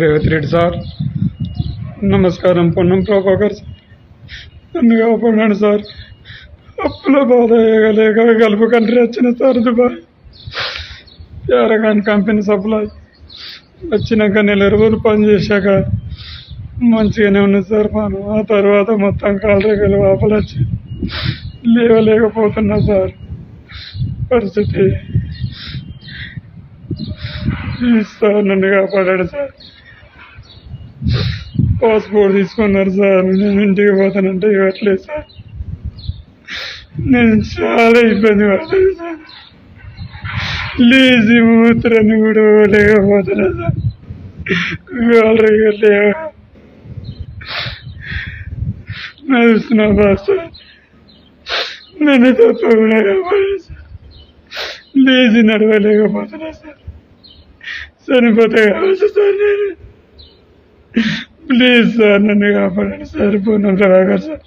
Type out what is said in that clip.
Revath Reddy sir. నమస్కారం Ponnam Prabhakar sir. నన్ను కాపాడాను sir. అప్పుల బాధ లేక గల్ఫ్ కంట్రీ వచ్చిన సార్ దుబాయ్. ఎరగాని కంపెనీ సప్లై వచ్చినాక నెల రోజులు పని చేశాక మంచిగానే ఉన్నది సార్ మనం. ఆ తర్వాత మొత్తం కాలరేగలు వాపలు వచ్చి లేవలేకపోతున్నా సార్. పరిస్థితి సార్ నన్ను కాపాడాడు సార్. పాస్పోర్ట్ తీసుకున్నారు సార్. నేను ఇంటికి పోతానంటే ఇవ్వట్లేదు సార్. నేను చాలా ఇబ్బంది పడతాను సార్. లేచి మూత్రాన్ని కూడా లేకపోతున్నా సార్. కాలరేగా లేవ? నడుస్తున్నా బాస్ సార్ నన్ను తప్పకుండా సార్. లేచి నడవలేకపోతున్నా సార్. చనిపోతే కావచ్చు సార్ నేను. ప్లీజ్ సార్ నన్ను కాపాడండి సార్. పూర్ణ రాగా సార్.